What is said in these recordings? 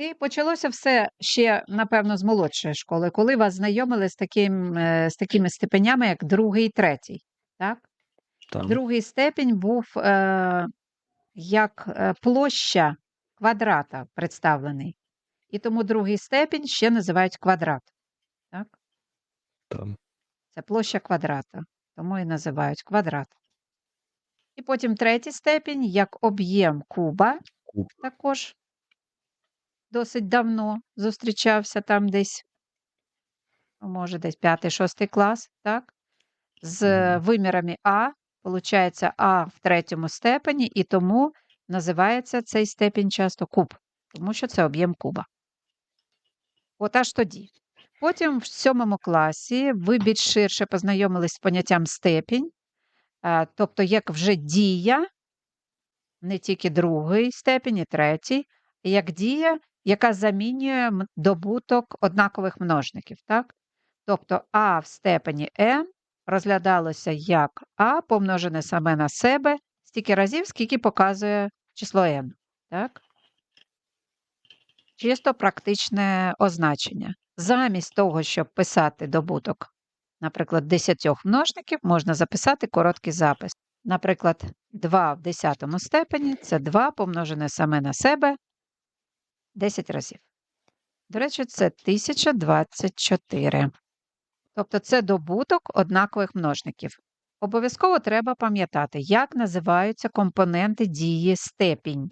І почалося все ще, напевно, з молодшої школи, коли вас знайомили з, таким, е, з такими степенями, як другий і третій. Так? Там. Другий степінь був е, як е, площа квадрата представлений. І тому другий степінь ще називають квадрат. Так? Там. Це площа квадрата, тому і називають квадрат. І потім третій степінь як об'єм куба, Куб. також досить давно зустрічався там десь, може, десь п'ятий-шостий клас, так? З вимірами А, виходить А в третьому степені, і тому називається цей степінь часто куб, тому що це об'єм куба. От аж тоді. Потім в сьомому класі ви більш ширше познайомились з поняттям степінь, тобто як вже дія, не тільки другий степінь, і третій, як дія, яка замінює добуток однакових множників. Так? Тобто А в степені m розглядалося як А помножене саме на себе стільки разів, скільки показує число n. Так? Чисто практичне означення. Замість того, щоб писати добуток, наприклад, 10 множників, можна записати короткий запис. Наприклад, 2 в 10 степені це 2 помножене саме на себе 10 разів. До речі, це 1024. Тобто це добуток однакових множників. Обов'язково треба пам'ятати, як називаються компоненти дії степінь.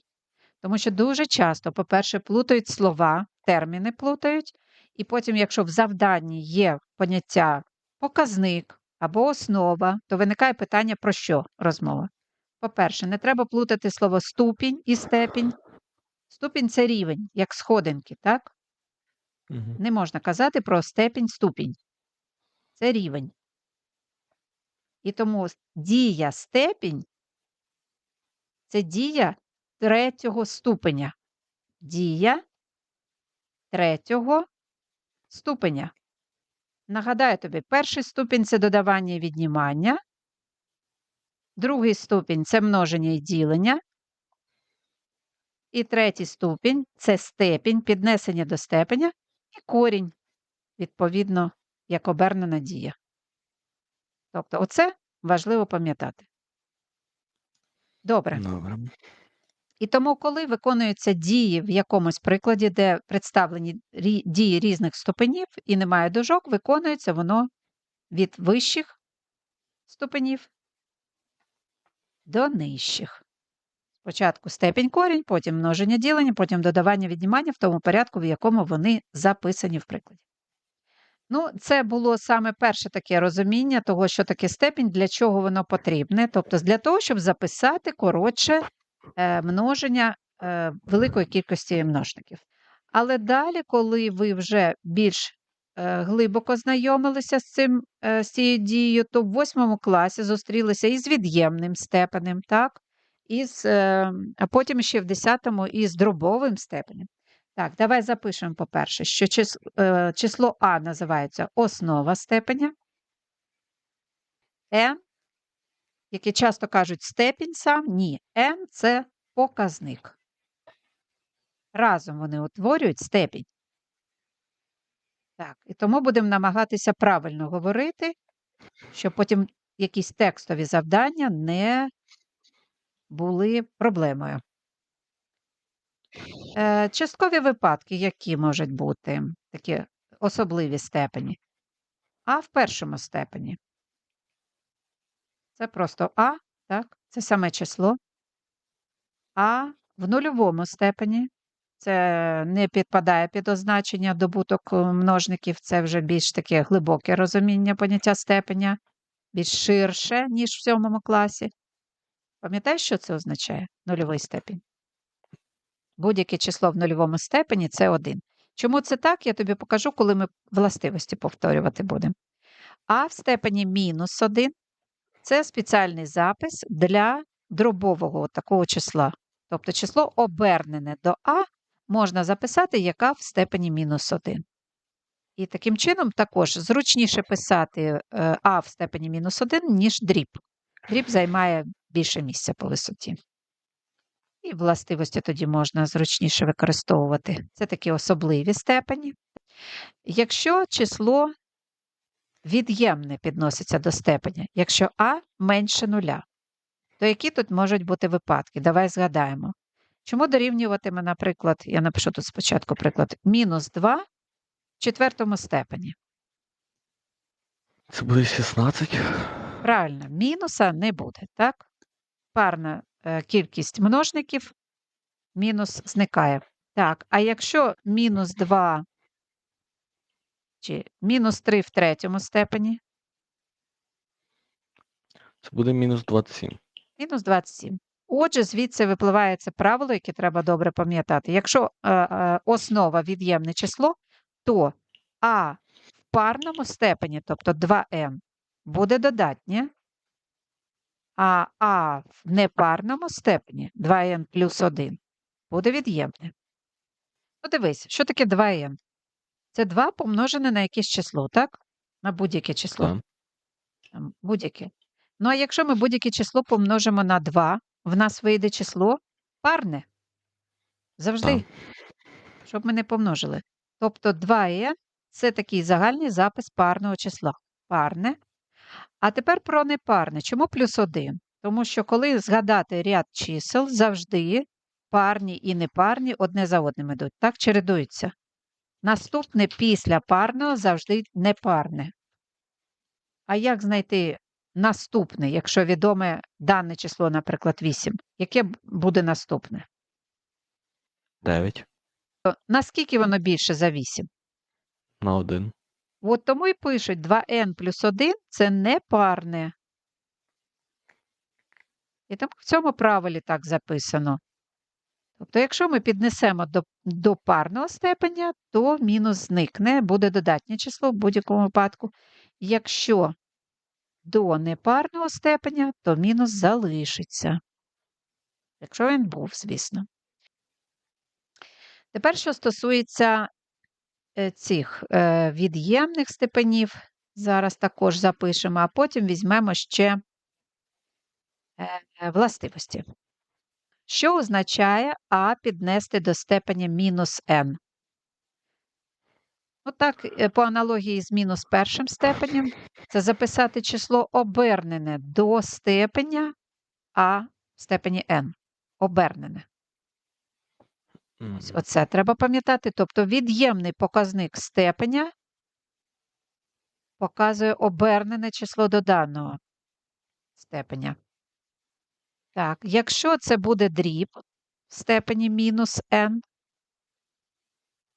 Тому що дуже часто, по-перше, плутають слова, терміни плутають, і потім, якщо в завданні є поняття показник або основа, то виникає питання про що розмова. По-перше, не треба плутати слово ступінь і степінь. Ступінь це рівень, як сходинки, так? Мгм. Не можна казати про степінь ступінь. Це рівень. І тому дія степінь це дія третього ступеня. Дія третього ступеня. Нагадаю тобі, перший ступінь це додавання і віднімання, другий ступінь це множення і ділення, і третій ступінь це степінь, піднесення до степеня і корінь, відповідно, як обернена дія. Тобто, оце важливо пам'ятати. Добре. Добре. І тому, коли виконуються дії в якомусь прикладі, де представлені дії різних ступенів і немає дужок, виконується воно від вищих ступенів до нижчих. Спочатку степінь корінь, потім множення ділення, потім додавання віднімання в тому порядку, в якому вони записані в прикладі. Ну, це було саме перше таке розуміння того, що таке степінь, для чого воно потрібне. Тобто для того, щоб записати коротше е, множення е, великої кількості множників. Але далі, коли ви вже більш е, глибоко знайомилися з, цим, з цією дією, то в восьмому класі зустрілися із від'ємним степенем, так? Із, е, а потім ще в десятому із дробовим степенем. Так, давай запишемо, по-перше, що е, число А називається основа степеня. N, які часто кажуть степінь сам, ні. N – це показник. Разом вони утворюють степінь. Так, і тому будемо намагатися правильно говорити, щоб потім якісь текстові завдання не були проблемою. Е, часткові випадки, які можуть бути такі особливі степені. А в першому степені. Це просто А, так? Це саме число. А в нульовому степені. Це не підпадає під означення добуток е, множників, це вже більш таке глибоке розуміння поняття степеня, більш ширше, ніж в сьомому класі. Пам'ятаєш, що це означає? Нульовий степінь. Будь-яке число в нульовому степені це один. Чому це так, я тобі покажу, коли ми властивості повторювати будемо. А в степені мінус 1 це спеціальний запис для дробового такого числа. Тобто число обернене до А можна записати, яка в степені мінус 1. І таким чином також зручніше писати е, А в степені мінус 1, ніж дріб. Дріб займає більше місця по висоті. і властивості тоді можна зручніше використовувати. Це такі особливі степені. Якщо число від'ємне підноситься до степеня, якщо а менше нуля, то які тут можуть бути випадки? Давай згадаємо. Чому дорівнюватиме, наприклад, я напишу тут спочатку приклад, мінус 2 в четвертому степені. Це буде 16. Правильно, мінуса не буде, так? Парна е, кількість множників, мінус зникає. Так, а якщо мінус 2 чи мінус 3 в третьому степені, Це буде мінус 27. мінус 27. Отже, звідси випливає це правило, яке треба добре пам'ятати. Якщо е, е, основа від'ємне число, то а в парному степені, тобто 2n, буде додатнє, а а в непарному степені 2n плюс 1 буде від'ємне. Ну, дивись, що таке 2n? Це 2 помножене на якесь число, так? На будь-яке число. Так. Будь-яке. Ну, а якщо ми будь-яке число помножимо на 2, в нас вийде число парне. Завжди, Так. щоб ми не помножили. Тобто 2n – це такий загальний запис парного числа. Парне. А тепер про непарне. Чому плюс 1? Тому що коли згадати ряд чисел, завжди парні і непарні одне за одним ідуть. Так чередуються. Наступне після парного завжди непарне. А як знайти наступне, якщо відоме дане число, наприклад, 8? Яке буде наступне? 9 Наскільки воно більше за 8? на 1. От тому і пишуть 2n плюс 1 – це непарне. І тому в цьому правилі так записано. Тобто, якщо ми піднесемо до, до парного степеня, то мінус зникне, буде додатнє число в будь-якому випадку. Якщо до непарного степеня, то мінус залишиться. Якщо він був, звісно. Тепер, що стосується цих е, від'ємних степенів, зараз також запишемо, а потім візьмемо ще е, е, властивості. Що означає а піднести до степеня мінус n? Так, е, по аналогії з мінус першим степенем, це записати число обернене до степеня а в степені n. Обернене. Ось Оце треба пам'ятати. Тобто від'ємний показник степеня показує обернене число до даного степеня. Так, якщо це буде дріб в степені мінус n,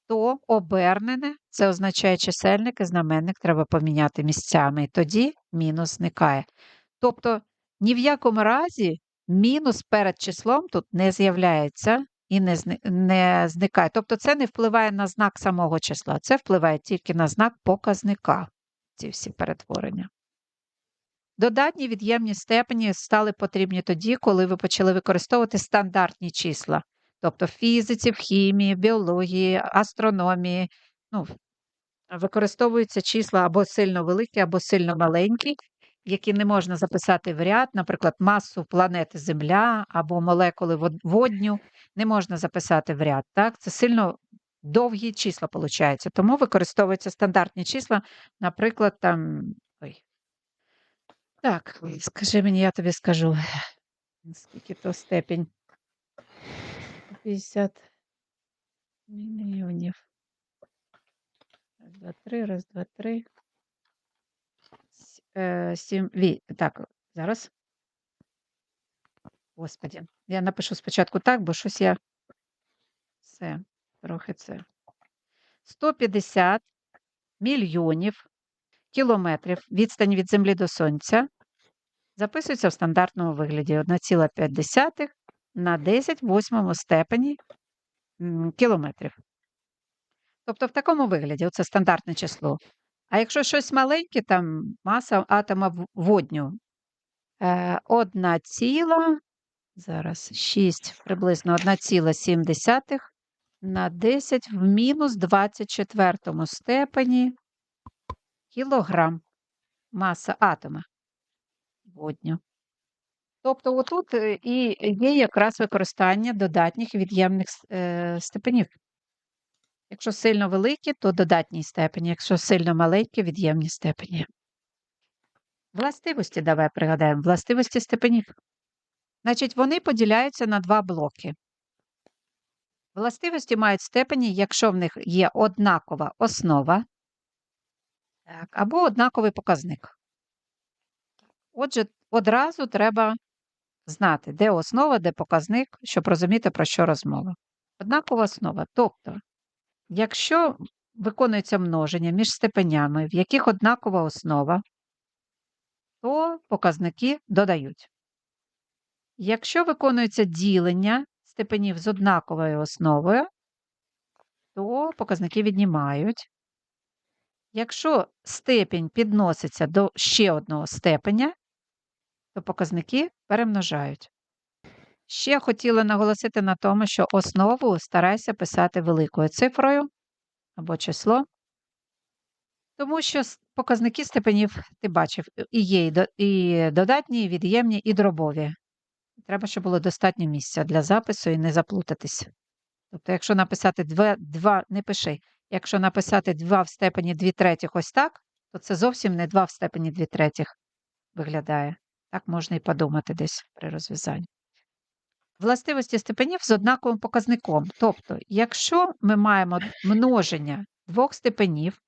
то обернене це означає чисельник і знаменник треба поміняти місцями, і тоді мінус зникає. Тобто ні в якому разі мінус перед числом тут не з'являється і не, не зникає. Тобто це не впливає на знак самого числа, це впливає тільки на знак показника, ці всі перетворення. Додатні від'ємні степені стали потрібні тоді, коли ви почали використовувати стандартні числа. Тобто в фізиці, в хімії, в біології, астрономії. Ну, використовуються числа або сильно великі, або сильно маленькі, які не можна записати в ряд, наприклад, масу планети Земля або молекули водню не можна записати в ряд. Так? Це сильно довгі числа виходить. Тому використовуються стандартні числа, наприклад, там. Ой. Так, скажи мені, я тобі скажу, скільки то степень. 50 мільйонів. Раз, два, три, раз, два, три. С- е, Сім, ві, так, зараз. Господі, я напишу спочатку так, бо щось я все, трохи це. 150 мільйонів кілометрів відстань від Землі до Сонця записується в стандартному вигляді 1,5 на 10 в степені кілометрів. Тобто в такому вигляді, оце стандартне число. А якщо щось маленьке, там маса атома водню е, 1 ціла, зараз 6, приблизно 1,7 на 10 в мінус 24 степені кілограм маса атома водню. Тобто отут е, і є якраз використання додатніх від'ємних е, степенів. Якщо сильно великі, то додатні степені, якщо сильно маленькі від'ємні степені. Властивості давай пригадаємо. Властивості степенів. Значить, вони поділяються на два блоки. Властивості мають степені, якщо в них є однакова основа так, або однаковий показник. Отже, одразу треба знати, де основа, де показник, щоб розуміти, про що розмова. Однакова основа. Тобто, якщо виконується множення між степенями, в яких однакова основа, то показники додають. Якщо виконується ділення степенів з однаковою основою, то показники віднімають. Якщо степінь підноситься до ще одного степеня, то показники перемножають. Ще хотіла наголосити на тому, що основу старайся писати великою цифрою або числом, тому що показники степенів ти бачив, і є і додатні, і від'ємні, і дробові. Треба, щоб було достатньо місця для запису і не заплутатись. Тобто, якщо написати 2, 2 не пиши, якщо написати 2 в степені 2 третіх ось так, то це зовсім не 2 в степені 2 третіх виглядає. Так можна і подумати десь при розв'язанні. Властивості степенів з однаковим показником. Тобто, якщо ми маємо множення двох степенів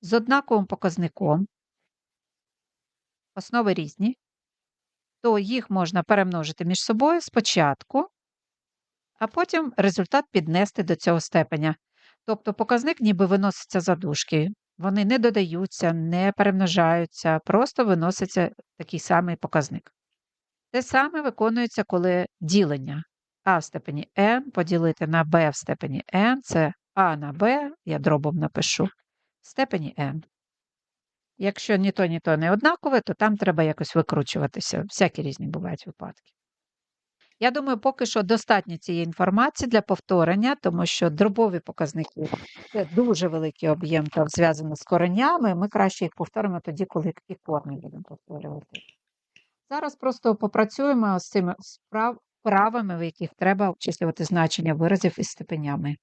з однаковим показником, основи різні, то їх можна перемножити між собою спочатку, а потім результат піднести до цього степеня. Тобто показник ніби виноситься за дужки. Вони не додаються, не перемножаються, просто виноситься такий самий показник. Те саме виконується, коли ділення а в степені n поділити на b в степені n, це а на b, я дробом напишу, в степені n. Якщо ні то, ні то не однакове, то там треба якось викручуватися. Всякі різні бувають випадки. Я думаю, поки що достатньо цієї інформації для повторення, тому що дробові показники це дуже великий об'єм там зв'язано з коренями. Ми краще їх повторимо тоді, коли і корні будемо повторювати. Зараз просто попрацюємо з цими справ, вправами, в яких треба обчислювати значення виразів із степенями.